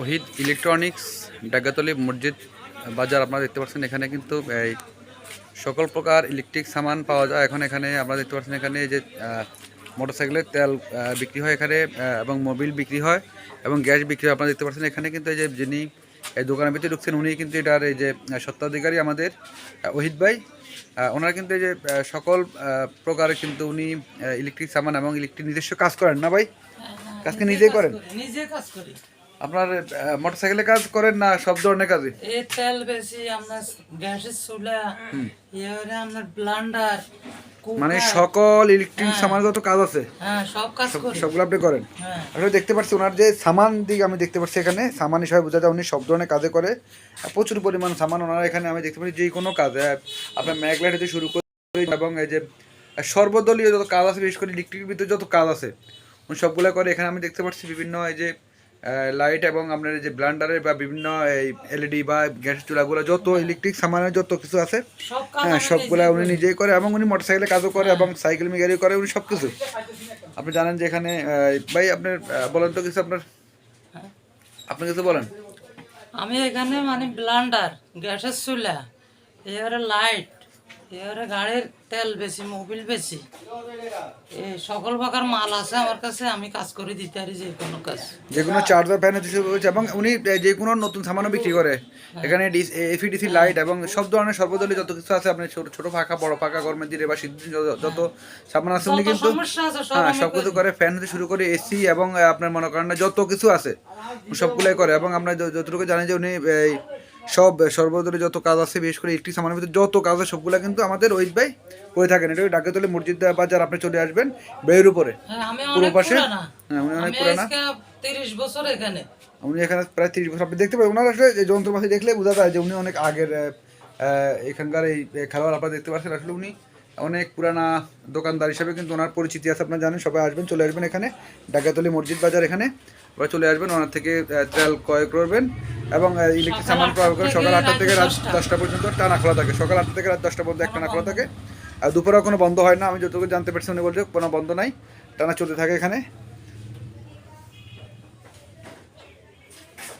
Ohid electronics ডাগাতলি মসজিদ বাজার আপনারা দেখতে পাচ্ছেন এখানে কিন্তু এই সকল প্রকার ইলেকট্রিক সামান পাওয়া যায়। এখন এখানে আপনারা দেখতে পাচ্ছেন এখানে এই যে মোটরসাইকেলের তেল বিক্রি হয় এখানে এবং মোবিল বিক্রি হয় এবং গ্যাস বিক্রি হয়। আপনারা দেখতে পাচ্ছেন এখানে কিন্তু এই যে যিনি এই দোকানের ভিতরে ঢুকছেন উনি কিন্তু এটার এই যে আহ, স্বত্বাধিকারী আমাদের ওহিদ ভাই। ওনারা কিন্তু এই যে সকল আহ, প্রকারের কিন্তু উনি ইলেকট্রিক সামান এবং ইলেকট্রিক নিজস্ব কাজ করেন না ভাই? কাজকে নিজেই করেন? নিজে কাজ করি। আপনার মোটরসাইকেলে কাজ করেন না সব ধরনের কাজে এই তেল বেশি আপনার গ্যাসের চুলা এবারে আপনার ব্লান্ডার মানে সকল ইলেকট্রিক সামানগত কাজ আছে? হ্যাঁ সব কাজ করি। সবগুলো আপনি করেন? হ্যাঁ। আসলে দেখতে পাচ্ছি ওনার যে সামান দিক আমি দেখতে পাচ্ছি এখানে সামান হিসাবে বোঝা যায় উনি সব ধরনের কাজে করে। প্রচুর পরিমাণ সামান ওনারা এখানে আমি দেখতে পাচ্ছি যে কোনো কাজে। আপনার ম্যাগলাইট হতে শুরু করে এবং এই যে সর্বদলীয় যত কাজ আছে বিশেষ করে ইলেকট্রিকের ভিতরে যত কাজ আছে উনি সবগুলো করে এখানে আমি দেখতে পাচ্ছি বিভিন্ন এই যে লাইট এবং আপনার যে ব্লান্ডারের বা বিভিন্ন এই এলইডি বা গ্যাস চুলাগুলো যত ইলেকট্রিক সামানের যত কিছু আছে হ্যাঁ সবগুলা উনি নিজেই করে এবং উনি মোটরসাইকেলে কাজও করে এবং সাইকেল মিগারি করে উনি সব কিছু আপনি জানেন যে এখানে ভাই আপনার বলেন তো কিছু আপনার। হ্যাঁ। আপনি কিছু বলেন। আমি এখানে মানে ব্লান্ডার গ্যাসের চুলা এবারে লাইট এবারে গাড়ির তেল বেশি মোবিল বেশি। সকল প্রকার মাল আছে আমার কাছে আমি কাজ করে দিতে পারি যে কোনো কাজ। যে কোনো চার্জার হচ্ছে এবং উনি যে কোনো নতুন সামানও বিক্রি করে। এখানে এফিডিসি লাইট এবং সব ধরনের সর্বদলীয় যত কিছু আছে আপনি ছোট ছোট ফাঁকা বড় ফাঁকা গরমের দিনে বা শীতের যত- সামান আছে উনি কিন্তু হ্যাঁ সব কিছু করে ফ্যান হতে শুরু করে এসি এবং আপনার মনে করেন না যত কিছু আছে সবগুলাই করে। এবং আমরা যতটুকু জানি যে উনি সব সর্বদরে যত কাজ আছে বিশেষ করে একটি সামানের ভিতরে যত কাজ আছে সবগুলা কিন্তু আমাদের ওই ভাই করে থাকেন। এটা ডাকে ডাকাতলে মসজিদ বাজার আপনি চলে আসবেন বেয়ের উপরে। হ্যাঁ পুরো পাশে? হ্যাঁ, উনি অনেক আমি পুরানা। তিরিশ বছর এখানে। উনি এখানে প্রায় তিরিশ বছর। আপনি দেখতে পাবেন ওনার আসলে যন্ত্রপাতি দেখলে বোঝা যায় যে উনি অনেক আগের এখানকার এই খেলোয়াড় আপনারা দেখতে পাচ্ছেন আসলে উনি অনেক পুরানা দোকানদার হিসাবে কিন্তু ওনার পরিচিতি আছে আপনারা জানেন সবাই আসবেন চলে আসবেন এখানে ডাকাতলি মসজিদ বাজার এখানে ওরা চলে আসবেন ওনার থেকে তেল ক্রয় করবেন এবং ইলেকট্রিক সামান ক্রয় করবেন সকাল আটটা থেকে রাত দশটা পর্যন্ত টানা খোলা থাকে সকাল আটটা থেকে রাত দশটা পর্যন্ত এক টানা খোলা থাকে। আর দুপুরেও কোনো বন্ধ হয় না আমি যতটুকু জানতে পারছি উনি বলছে কোনো বন্ধ নাই টানা চলতে থাকে এখানে।